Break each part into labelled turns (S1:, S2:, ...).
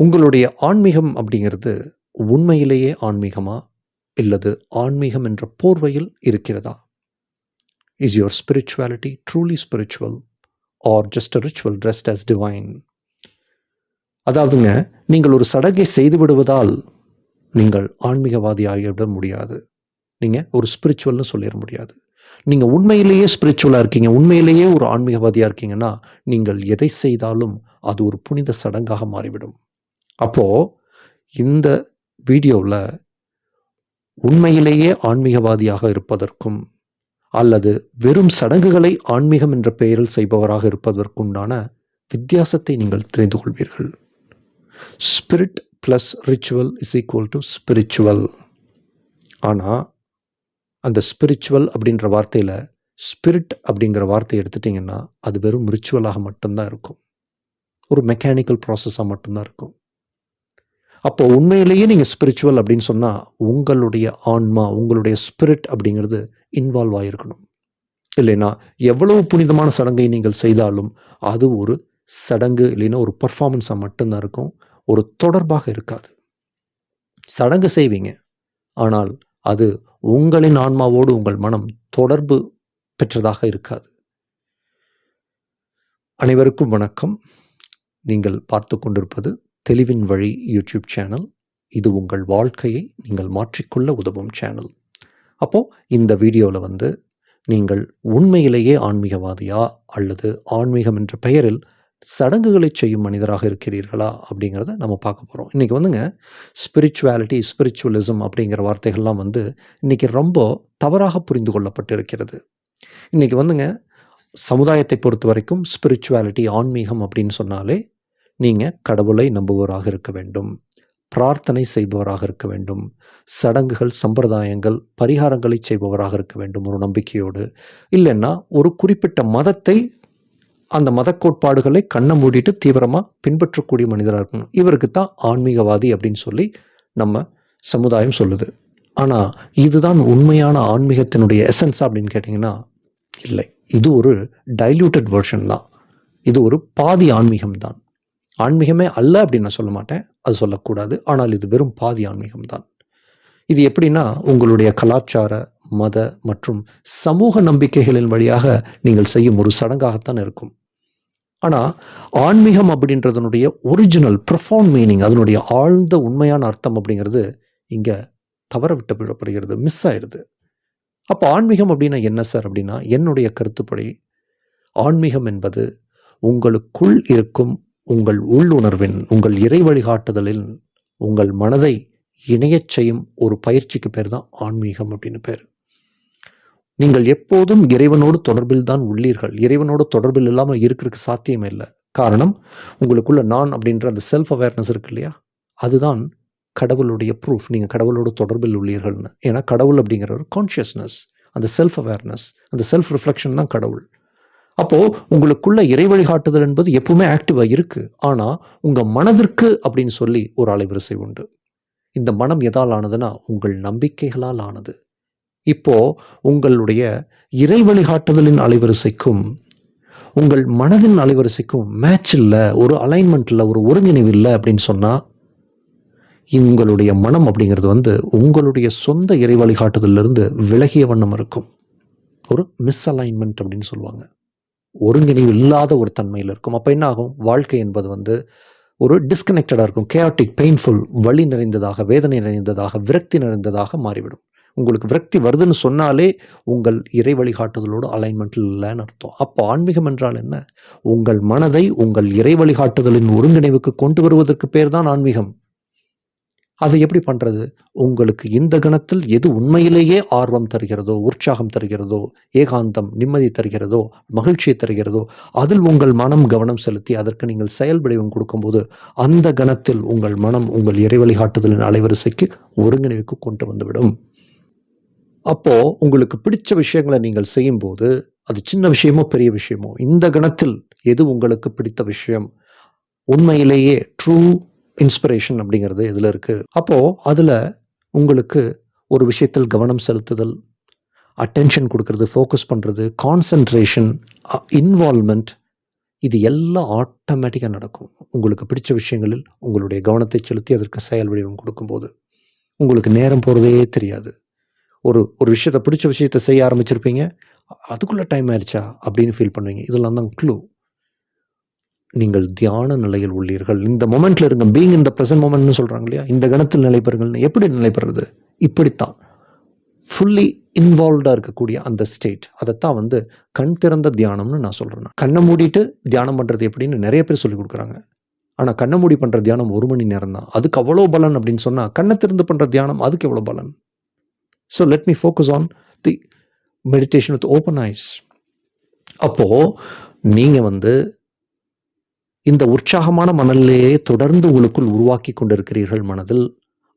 S1: உங்களுடைய ஆன்மீகம் அப்படிங்கிறது உண்மையிலேயே ஆன்மீகமா? இல்லது ஆன்மீகம் என்ற போர்வையில் இருக்கிறதா? Is your spirituality truly spiritual or just a ritual dressed as divine அதாவதுங்க நீங்கள் ஒரு சடங்கை செய்து விடுவதால் நீங்கள் ஆன்மீகவாதி ஆகிவிட முடியாது. நீங்கள் ஒரு ஸ்பிரிச்சுவல்னு சொல்லிட முடியாது. நீங்கள் உண்மையிலேயே ஸ்பிரிச்சுவலாக இருக்கீங்க உண்மையிலேயே ஒரு ஆன்மீகவாதியாக இருக்கீங்கன்னா நீங்கள் எதை செய்தாலும் அது ஒரு புனித சடங்காக மாறிவிடும். அப்போது இந்த வீடியோவில் உண்மையிலேயே ஆன்மீகவாதியாக இருப்பதற்கும் அல்லது வெறும் சடங்குகளை ஆன்மீகம் என்ற பெயரில் செய்பவராக இருப்பதற்குண்டான வித்தியாசத்தை நீங்கள் தெரிந்து கொள்வீர்கள். Spirit plus ritual is equal to spiritual ஆனால் அந்த ஸ்பிரிச்சுவல் அப்படின்ற வார்த்தையில் ஸ்பிரிட் அப்படிங்கிற வார்த்தையை எடுத்துட்டிங்கன்னா அது வெறும் ரிச்சுவலாக மட்டும்தான் இருக்கும். ஒரு மெக்கானிக்கல் ப்ராசஸாக மட்டும்தான் இருக்கும். அப்போ உண்மையிலேயே நீங்கள் ஸ்பிரிச்சுவல் அப்படின்னு சொன்னால் உங்களுடைய ஆன்மா உங்களுடைய ஸ்பிரிட் அப்படிங்கிறது இன்வால்வ் ஆகிருக்கணும் இல்லைன்னா எவ்வளவு புனிதமான சடங்கை நீங்கள் செய்தாலும் அது ஒரு சடங்கு இல்லைன்னா ஒரு பர்ஃபார்மன்ஸாக மட்டும்தான் இருக்கும். ஒரு தொடர்பாக இருக்காது. சடங்கு செய்வீங்க. ஆனால் அது உங்களின் ஆன்மாவோடு உங்கள் மனம் தொடர்பு பெற்றதாக இருக்காது. அனைவருக்கும் வணக்கம். நீங்கள் பார்த்து கொண்டிருப்பது தெளிவின் வழி யூடியூப் சேனல். இது உங்கள் வாழ்க்கையை நீங்கள் மாற்றிக்கொள்ள உதவும் சேனல். அப்போது இந்த வீடியோவில் வந்து நீங்கள் உண்மையிலேயே ஆன்மீகவாதியா? அல்லது ஆன்மீகம் என்ற பெயரில் சடங்குகளை செய்யும் மனிதராக இருக்கிறீர்களா? அப்படிங்கிறத நம்ம பார்க்க போகிறோம் இன்றைக்கி வந்துங்க ஸ்பிரிச்சுவாலிட்டி ஸ்பிரிச்சுவலிசம் அப்படிங்கிற வார்த்தைகள்லாம் வந்து இன்றைக்கி ரொம்ப தவறாக புரிந்து கொள்ளப்பட்டு இருக்கிறது இன்றைக்கி வந்துங்க சமுதாயத்தை பொறுத்த வரைக்கும் ஸ்பிரிச்சுவாலிட்டி ஆன்மீகம் அப்படின்னு சொன்னாலே நீங்கள் கடவுளை நம்புவோராக இருக்க வேண்டும். பிரார்த்தனை செய்பவராக இருக்க வேண்டும். சடங்குகள் சம்பிரதாயங்கள் பரிகாரங்களை செய்பவராக இருக்க வேண்டும் ஒரு நம்பிக்கையோடு. இல்லைன்னா ஒரு குறிப்பிட்ட மதத்தை அந்த மத கோட்பாடுகளை கண்ணை மூடிட்டு தீவிரமாக பின்பற்றக்கூடிய மனிதராக இருக்கணும். இவருக்கு தான் ஆன்மீகவாதி அப்படின்னு சொல்லி நம்ம சமுதாயம் சொல்லுது. ஆனால் இதுதான் உண்மையான ஆன்மீகத்தினுடைய எசன்ஸ் அப்படின்னு கேட்டிங்கன்னா இல்லை. இது ஒரு டைல்யூட்டட் வெர்ஷன் தான். இது ஒரு பாதி ஆன்மீகம் தான் ஆன்மீகமே அல்ல அப்படின்னு நான் சொல்ல மாட்டேன். அது சொல்லக்கூடாது. ஆனால் இது வெறும் பாதி ஆன்மீகம் தான் இது எப்படின்னா உங்களுடைய கலாச்சார மத மற்றும் சமூக நம்பிக்கைகளின் வழியாக நீங்கள் செய்யும் ஒரு சடங்காகத்தான் இருக்கும். ஆனால் ஆன்மீகம் அப்படின்றதனுடைய ஒரிஜினல் ப்ரொஃபவுண்ட் மீனிங் அதனுடைய ஆழ்ந்த உண்மையான அர்த்தம் அப்படிங்கிறது இங்கே தவற விட்டு விடப்படுகிறது மிஸ் ஆயிடுது. அப்போ ஆன்மீகம் அப்படின்னா என்ன சார் அப்படின்னா என்னுடைய கருத்துப்படி ஆன்மீகம் என்பது உங்களுக்குள் இருக்கும் உங்கள் உள்ளுணர்வின் உங்கள் இறை வழிகாட்டுதலில் உங்கள் மனதை இணையச் செய்யும் ஒரு பயிற்சிக்கு பேர் தான் ஆன்மீகம் அப்படின்னு பேர். நீங்கள் எப்போதும் இறைவனோடு தொடர்பில் தான் உள்ளீர்கள். இறைவனோடு தொடர்பில் இல்லாமல் இருக்கிறதுக்கு சாத்தியம் இல்லை. காரணம் உங்களுக்குள்ள நான் அப்படின்ற அந்த செல்ஃப் அவேர்னஸ் இருக்கு இல்லையா? அதுதான் கடவுளுடைய ப்ரூஃப் நீங்கள் கடவுளோடு தொடர்பில் உள்ளீர்கள்னு. ஏன்னா கடவுள் அப்படிங்கிற ஒரு கான்ஷியஸ்னஸ் அந்த செல்ஃப் அவேர்னஸ் அந்த செல்ஃப் ரிஃப்ளெக்ஷன் தான் கடவுள். அப்போது உங்களுக்குள்ள இறை வழிகாட்டுதல் என்பது எப்பவுமே ஆக்டிவாக இருக்குது ஆனால் உங்கள் மனதிற்கு அப்படின்னு சொல்லி ஒரு அலைவரிசை உண்டு. இந்த மனம் எதால் ஆனதுன்னா உங்கள் நம்பிக்கைகளால் ஆனது. இப்போ உங்களுடைய இறை வழிகாட்டுதலின் அலைவரிசைக்கும் உங்கள் மனதின் அலைவரிசைக்கும் மேட்ச் இல்லை ஒரு அலைன்மெண்ட் இல்லை ஒரு ஒருங்கிணைவு இல்லை அப்படின்னு சொன்னால் உங்களுடைய மனம் அப்படிங்கிறது வந்து உங்களுடைய சொந்த இறை வழிகாட்டுதலிருந்து விலகிய வண்ணம் இருக்கும். ஒரு மிஸ் அலைன்மெண்ட் அப்படின்னு சொல்லுவாங்க. ஒருங்கிணைவு இல்லாத ஒரு தன்மையில் இருக்கும். அப்போ என்ன ஆகும் வாழ்க்கை என்பது வந்து ஒரு டிஸ்கனெக்டடாக இருக்கும். கேஆட்டிக் பெயின்ஃபுல் வழி நிறைந்ததாக வேதனை நிறைந்ததாக விரக்தி நிறைந்ததாக மாறிவிடும். உங்களுக்கு விரக்தி வருதுன்னு சொன்னாலே உங்கள் இறை வழிகாட்டுதலோடு அலைன்மெண்ட்டில் இல்லைன்னு அர்த்தம். அப்போ ஆன்மீகம் என்றால் என்ன? உங்கள் மனதை உங்கள் இறை வழிகாட்டுதலின் ஒருங்கிணைவுக்கு கொண்டு வருவதற்கு பேர் தான் ஆன்மீகம். அதை எப்படி பண்ணுறது உங்களுக்கு இந்த கணத்தில் எது உண்மையிலேயே ஆர்வம் தருகிறதோ உற்சாகம் தருகிறதோ ஏகாந்தம் நிம்மதி தருகிறதோ மகிழ்ச்சியை தருகிறதோ அதில் உங்கள் மனம் கவனம் செலுத்தி அதற்கு நீங்கள் செயல் வடிவம் கொடுக்கும்போது அந்த கணத்தில் உங்கள் மனம் உங்கள் இறைவழிகாட்டுதலின் அலைவரிசைக்கு ஒருங்கிணைவுக்கு கொண்டு வந்துவிடும். அப்போது உங்களுக்கு பிடிச்ச விஷயங்களை நீங்கள் செய்யும்போது அது சின்ன விஷயமோ பெரிய விஷயமோ இந்த கணத்தில் எது உங்களுக்கு பிடித்த விஷயம்? உண்மையிலேயே ட்ரூ இன்ஸ்பிரேஷன் அப்படிங்கிறது இதில் இருக்குது அப்போது அதில் உங்களுக்கு ஒரு விஷயத்தில் கவனம் செலுத்துதல் அட்டென்ஷன் கொடுக்கறது ஃபோக்கஸ் பண்ணுறது கான்சன்ட்ரேஷன் இன்வால்மெண்ட் இது எல்லாம் ஆட்டோமேட்டிக்காக நடக்கும். உங்களுக்கு பிடிச்ச விஷயங்களில் உங்களுடைய கவனத்தை செலுத்தி அதற்கு செயல் வடிவம் கொடுக்கும்போது உங்களுக்கு நேரம் போகிறதே தெரியாது. ஒரு ஒரு விஷயத்தை பிடிச்ச விஷயத்தை செய்ய ஆரம்பிச்சிருப்பீங்க அதுக்குள்ளே டைம் ஆயிடுச்சா அப்படின்னு ஃபீல் பண்ணுவீங்க. இதெல்லாம் தான் க்ளூ நீங்கள் தியான நிலையில் உள்ளீர்கள். இந்த மொமெண்ட்ல இருங்க. பீங் இந்த ப்ரெசன்ட் மொமெண்ட்னு சொல்றாங்க இல்லையா? இந்த கணத்தில் நிலைபெறுங்கள்னு எப்படி நிலைபெறுறது இப்படித்தான். ஃபுல்லி இன்வால்வ்டாக இருக்கக்கூடிய அந்த ஸ்டேட் அதைத்தான் வந்து கண் திறந்த தியானம்னு நான் சொல்கிறேன் கண்ணை மூடிட்டு தியானம் பண்ணுறது எப்படின்னு நிறைய பேர் சொல்லி கொடுக்குறாங்க. ஆனால் கண்ணை மூடி பண்ணுற தியானம் ஒரு மணி நேரம் தான். அதுக்கு அவ்வளோ பலன் அப்படின்னு சொன்னால் கண்ணை திறந்து பண்ணுற தியானம் அதுக்கு எவ்வளோ பலன்? So let me focus on the meditation with open eyes அப்போது நீங்கள் வந்து இந்த உற்சாகமான மனநிலையை தொடர்ந்து உங்களுக்குள் உருவாக்கி கொண்டிருக்கிறீர்கள் மனதில்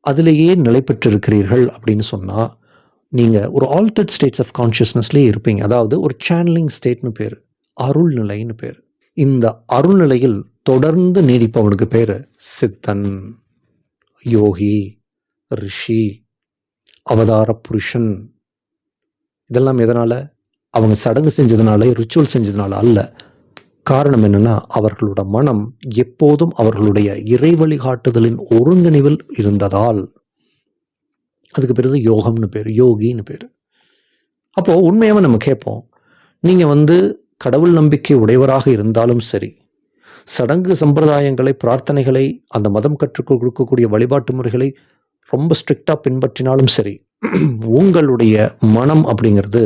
S1: அதிலேயே நிலை பெற்றிருக்கிறீர்கள் அப்படின்னு சொன்னால் நீங்கள் ஒரு ஆல்டர்ட் ஸ்டேட்ஸ் ஆஃப் கான்ஷியஸ்னஸ்லேயே இருப்பீங்க. அதாவது ஒரு சேனலிங் ஸ்டேட்னு பேர் அருள் நிலைன்னு பேர். இந்த அருள் நிலையில் தொடர்ந்து நீடிப்பவனுக்கு பேர் சித்தன் யோகி ரிஷி அவதார புருஷன். இதெல்லாம் எதனால்? அவங்க சடங்கு செஞ்சதுனால ரிச்சுவல் செஞ்சதுனால அல்ல. காரணம் என்னன்னா அவர்களோட மனம் எப்போதும் அவர்களுடைய இறை வழிகாட்டுதலின் ஒருங்கிணைவில் இருந்ததால். அதுக்கு பிறகு யோகம்னு பேர் யோகின்னு பேர். அப்போது உண்மையாக நம்ம கேட்போம் நீங்கள் வந்து கடவுள் நம்பிக்கை உடையவராக இருந்தாலும் சரி சடங்கு சம்பிரதாயங்களை பிரார்த்தனைகளை அந்த மதம் கற்றுக் கொடுக்கக்கூடிய வழிபாட்டு முறைகளை ரொம்ப ஸ்ட்ரிக்டாக பின்பற்றினாலும் சரி உங்களுடைய மனம் அப்படிங்கிறது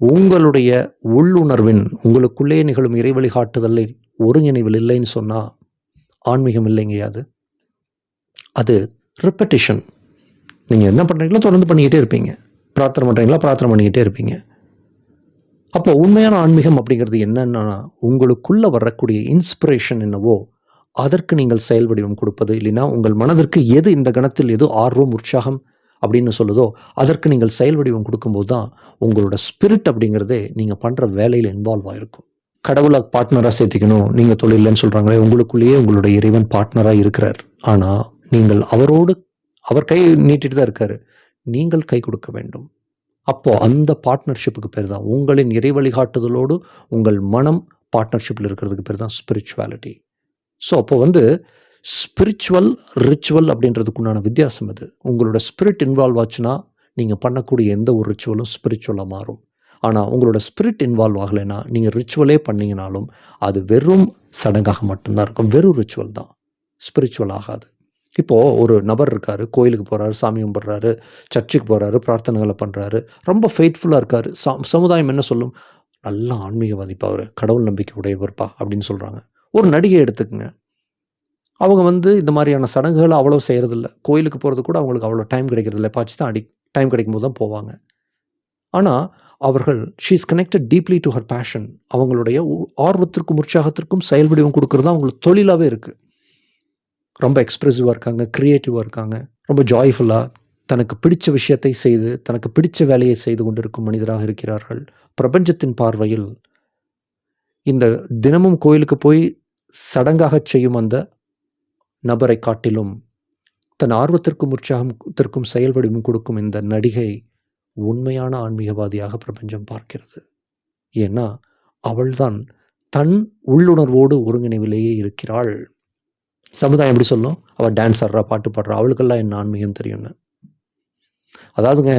S1: உங்களுடைய உள்ளுணர்வின் உங்களுக்குள்ளே நிகழும் இறை வழிகாட்டுதலில் ஒருங்கிணைவில் இல்லைன்னு சொன்னால் ஆன்மீகம் இல்லைங்க அது. அது ரிப்பட்டிஷன் நீங்கள் என்ன பண்ணுறீங்களோ தொடர்ந்து பண்ணிக்கிட்டே இருப்பீங்க. பிரார்த்தனை பண்ணுறீங்களா பிரார்த்தனை பண்ணிக்கிட்டே இருப்பீங்க. அப்போ உண்மையான ஆன்மீகம் அப்படிங்கிறது என்னென்னா உங்களுக்குள்ளே வரக்கூடிய இன்ஸ்பிரேஷன் என்னவோ அதற்கு நீங்கள் செயல் வடிவம் கொடுப்பது இல்லைன்னா உங்கள் மனதிற்கு எது இந்த கணத்தில் எது ஆர்வம் உற்சாகம் அப்படின்னு சொல்லுதோ அதற்கு நீங்கள் செயல் வடிவம் கொடுக்கும்போது தான் உங்களோட ஸ்பிரிட் அப்படிங்கிறதே நீங்கள் பண்ணுற வேலையில் இன்வால்வ் ஆகிருக்கும் கடவுளை பார்ட்னராக சேர்த்திக்கணும். நீங்கள் தொழிலன்னு சொல்கிறாங்களே உங்களுக்குள்ளேயே உங்களுடைய இறைவன் பார்ட்னராக இருக்கிறார். ஆனால் நீங்கள் அவரோடு அவர் கை நீட்டிட்டு தான் இருக்காரு. நீங்கள் கை கொடுக்க வேண்டும். அப்போது அந்த பார்ட்னர்ஷிப்புக்கு பேர் தான். உங்களின் இறை வழிகாட்டுதலோடு உங்கள் மனம் பார்ட்னர்ஷிப்பில் இருக்கிறதுக்கு பேர் தான் ஸ்பிரிச்சுவாலிட்டி ஸோ அப்போ வந்து ஸ்பிரிச்சுவல் ரிச்சுவல் அப்படின்றதுக்குண்டான வித்தியாசம் அது. உங்களோட ஸ்பிரிட் இன்வால்வ் ஆச்சுன்னா நீங்கள் பண்ணக்கூடிய எந்த ஒரு ரிச்சுவலும் ஸ்பிரிச்சுவலாக மாறும். ஆனால் உங்களோட ஸ்பிரிட் இன்வால்வ் ஆகலைன்னா நீங்கள் ரிச்சுவலே பண்ணிங்கனாலும் அது வெறும் சடங்காக மட்டும்தான் இருக்கும். வெறும் ரிச்சுவல் தான். ஸ்பிரிச்சுவல் ஆகாது. இப்போது ஒரு நபர் இருக்கார் கோயிலுக்கு போகிறாரு சாமி கும்பிட்றாரு சர்ச்சுக்கு போகிறாரு பிரார்த்தனைகளை பண்ணுறாரு ரொம்ப ஃபெய்த்ஃபுல்லாக இருக்கார். சா சமுதாயம் என்ன சொல்லும்? நல்ல ஆன்மீகவாதிப்பா அவர் கடவுள் நம்பிக்கை உடையவர்ப்பா அப்படின்னு சொல்கிறாங்க ஒரு நடிகை எடுத்துக்கங்க. அவங்க வந்து இந்த மாதிரியான சடங்குகளை அவ்வளோ செய்கிறதில்ல கோயிலுக்கு போகிறது கூட அவங்களுக்கு அவ்வளோ டைம் கிடைக்கிறதில்ல. பாச்சு தான் அடி டைம் கிடைக்கும் போது தான் போவாங்க. ஆனால் அவர்கள் she is connected deeply to her passion அவங்களுடைய உ- ஆர்வத்திற்கும் உற்சாகத்திற்கும் செயல் வடிவம் கொடுக்குறது தான் அவங்களுக்கு தொழிலாகவே இருக்குது ரொம்ப எக்ஸ்ப்ரெசிவாக இருக்காங்க க்ரியேட்டிவாக இருக்காங்க. ரொம்ப ஜாய்ஃபுல்லாக தனக்கு பிடிச்ச விஷயத்தை செய்து தனக்கு பிடிச்ச வேலையை செய்து கொண்டிருக்கும் மனிதராக இருக்கிறார்கள். பிரபஞ்சத்தின் பார்வையில் இந்த தினமும் கோயிலுக்கு போய் சடங்காகச் செய்யும் அந்த நபரை காட்டிலும் தன் ஆர்வத்திற்கும் உற்சாகத்திற்கும் செயல் வடிவம் கொடுக்கும் இந்த நடிகை உண்மையான ஆன்மீகவாதியாக பிரபஞ்சம் பார்க்கிறது. ஏன்னா அவள்தான் தன் உள்ளுணர்வோடு ஒருங்கிணைவிலேயே இருக்கிறாள். சமுதாயம் எப்படி சொல்லும்? அவள் டான்ஸ் ஆடுறா பாட்டு பாடுறா அவளுக்கெல்லாம் என்ன ஆன்மீகம் தெரியும்னு? அதாவதுங்க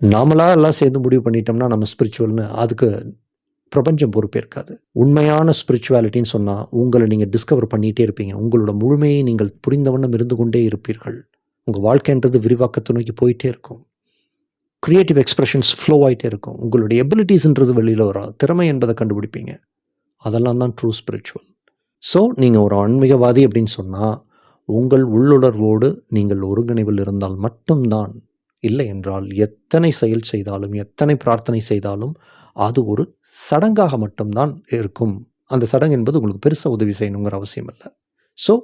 S1: நாமளாக எல்லாம் சேர்ந்து முடிவு பண்ணிட்டோம்னா நம்ம ஸ்பிரிச்சுவல்னு அதுக்கு பிரபஞ்சம் பொறுப்பேற்காது. உண்மையான ஸ்பிரிச்சுவாலிட்டின்னு சொன்னால் உங்களை நீங்கள் டிஸ்கவர் பண்ணிகிட்டே இருப்பீங்க. உங்களோட முழுமையை நீங்கள் புரிந்தவண்ணம் இருந்து கொண்டே இருப்பீர்கள். உங்கள் வாழ்க்கைன்றது விரிவாக்கத்தை நோக்கி போயிட்டே இருக்கும். க்ரியேட்டிவ் எக்ஸ்பிரஷன்ஸ் ஃப்ளோ ஆகிட்டே இருக்கும். உங்களுடைய எபிலிட்டிஸ்ன்றது வெளியில் வரும் திறமை என்பதை கண்டுபிடிப்பீங்க. அதெல்லாம் தான் ட்ரூ ஸ்பிரிச்சுவல் ஸோ நீங்கள் ஒரு ஆன்மீகவாதி அப்படின்னு சொன்னால் உங்கள் உள்ளுணர்வோடு நீங்கள் ஒருங்கிணைவில் இருந்தால் மட்டும்தான். இல்லை என்றால் எத்தனை செயல் செய்தாலும் எத்தனை பிரார்த்தனை செய்தாலும் அது ஒரு சடங்காக மட்டும்தான் இருக்கும். அந்த சடங்கு என்பது உங்களுக்கு பெருசாக உதவி செய்யணுங்கிற அவசியம் இல்லை. ஸோ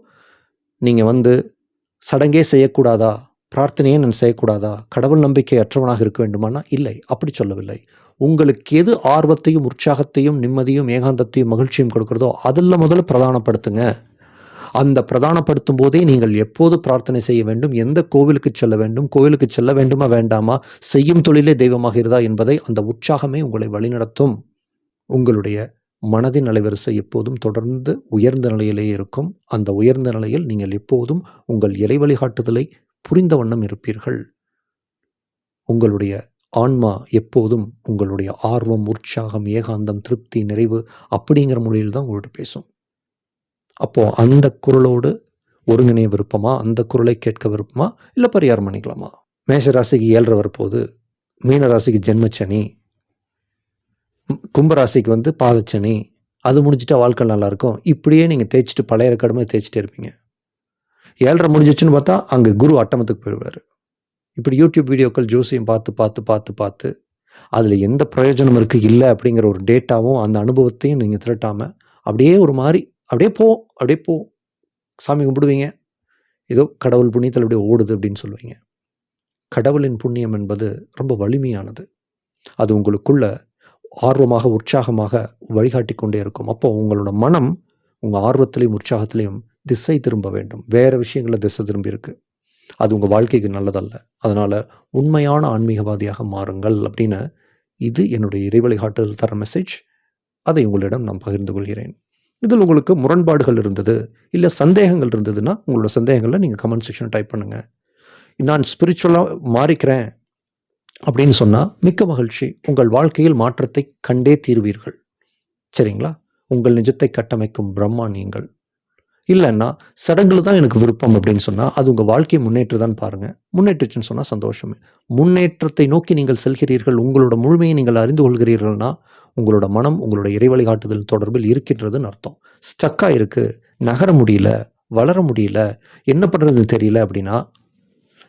S1: நீங்கள் வந்து சடங்கே செய்யக்கூடாதா? பிரார்த்தனையே நான் செய்யக்கூடாதா? கடவுள் நம்பிக்கை அற்றவனாக இருக்க வேண்டுமானா? இல்லை அப்படி சொல்லவில்லை. உங்களுக்கு எது ஆர்வத்தையும் உற்சாகத்தையும் நிம்மதியும் ஏகாந்தத்தையும் மகிழ்ச்சியும் கொடுக்குறதோ அதில் முதல்ல பிரதானப்படுத்துங்க. அந்த பிரதானப்படுத்தும் போதே நீங்கள் எப்போது பிரார்த்தனை செய்ய வேண்டும் எந்த கோவிலுக்கு செல்ல வேண்டும் கோவிலுக்கு செல்ல வேண்டுமா வேண்டாமா செய்யும் தொழிலே தெய்வமாகிறதா என்பதை அந்த உற்சாகமே உங்களை வழிநடத்தும். உங்களுடைய மனதின் அலைவரிசை எப்போதும் தொடர்ந்து உயர்ந்த நிலையிலே இருக்கும். அந்த உயர்ந்த நிலையில் நீங்கள் எப்போதும் உங்கள் இலை வழிகாட்டுதலை புரிந்த வண்ணம் இருப்பீர்கள். உங்களுடைய ஆன்மா எப்போதும் உங்களுடைய ஆர்வம் உற்சாகம் ஏகாந்தம் திருப்தி நிறைவு அப்படிங்கிற மொழியில் தான் உங்கள்கிட்ட பேசும். அப்போது அந்த குரலோடு ஒருங்கிணைய விருப்பமா? அந்த குரலை கேட்க விருப்பமா? இல்லை பரிகாரம் பண்ணிக்கலாமா? மேஷ ராசிக்கு ஏழரை வரப்போகுது. மீன ராசிக்கு ஜென்மச்சனி. கும்பராசிக்கு வந்து பாதச்சனி. அது முடிஞ்சிட்டா வாழ்க்கை நல்லா இருக்கும் இப்படியே நீங்கள் தேய்ச்சிட்டு பழைய ரெக்கார்டுமே தேய்ச்சிட்டே இருப்பீங்க. ஏழரை முடிஞ்சிச்சுன்னு பார்த்தா அங்கே குரு அட்டமத்துக்கு போயிடுவார். இப்படி யூடியூப் வீடியோக்கள் ஜோசியம் பார்த்து பார்த்து பார்த்து பார்த்து அதில் எந்த பிரயோஜனம் இருக்குது இல்லை அப்படிங்கிற ஒரு டேட்டாவும் அந்த அனுபவத்தையும் நீங்கள் திரட்டாமல் அப்படியே ஒரு மாதிரி அப்படியே போ அப்படியே போ. சாமி கும்பிடுவீங்க. ஏதோ கடவுள் புண்ணியத்தில் அப்படியே ஓடுது அப்படின்னு சொல்லுவீங்க. கடவுளின் புண்ணியம் என்பது ரொம்ப வலிமையானது. அது உங்களுக்குள்ள ஆர்வமாக உற்சாகமாக வழிகாட்டி கொண்டே இருக்கும். அப்போ உங்களோட மனம் உங்கள் ஆர்வத்திலையும் உற்சாகத்திலையும் திசை திரும்ப வேண்டும். வேறு விஷயங்களில் திசை திரும்பியிருக்கு. அது உங்கள் வாழ்க்கைக்கு நல்லதல்ல. அதனால் உண்மையான ஆன்மீகவாதியாக மாறுங்கள் அப்படின்னு இது என்னுடைய இறை வழிகாட்டுதல் தர மெசேஜ் அதை உங்களிடம் நான் பகிர்ந்து கொள்கிறேன். இதில் உங்களுக்கு முரண்பாடுகள் இருந்தது இல்லை சந்தேகங்கள் இருந்ததுன்னா உங்களோட சந்தேகங்களை நீங்கள் கமெண்ட் செக்ஷன் டைப் பண்ணுங்கள் நான் ஸ்பிரிச்சுவலாக மாறிக்கிறேன் அப்படின்னு சொன்னால் மிக்க மகிழ்ச்சி. உங்கள் வாழ்க்கையில் மாற்றத்தை கண்டே தீர்வீர்கள். சரிங்களா? உங்கள் நிஜத்தை கட்டமைக்கும் பிரம்மா நீங்கள். இல்லைன்னா சடங்குல தான் எனக்கு விருப்பம் அப்படின்னு சொன்னால் அது உங்கள் வாழ்க்கையை முன்னேற்றதான் பாருங்கள் முன்னேற்றுச்சுன்னு சொன்னால் சந்தோஷமே. முன்னேற்றத்தை நோக்கி நீங்கள் செல்கிறீர்கள் உங்களோட முழுமையை நீங்கள் அறிந்து கொள்கிறீர்கள்னா உங்களோட மனம் உங்களோட இறை வழிகாட்டுதல் தொடர்பில் இருக்கின்றதுன்னு அர்த்தம். ஸ்டக்காக இருக்குது நகர முடியல வளர முடியல என்ன பண்ணுறது தெரியல அப்படின்னா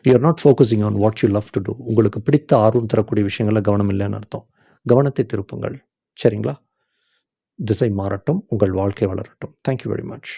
S1: you're not focusing on what you love to do உங்களுக்கு பிடித்த ஆர்வம் தரக்கூடிய விஷயங்களில் கவனம் இல்லைன்னு அர்த்தம். கவனத்தை திருப்புங்கள். சரிங்களா? திசை மாறட்டும் உங்கள் வாழ்க்கை வளரட்டும். Thank you very much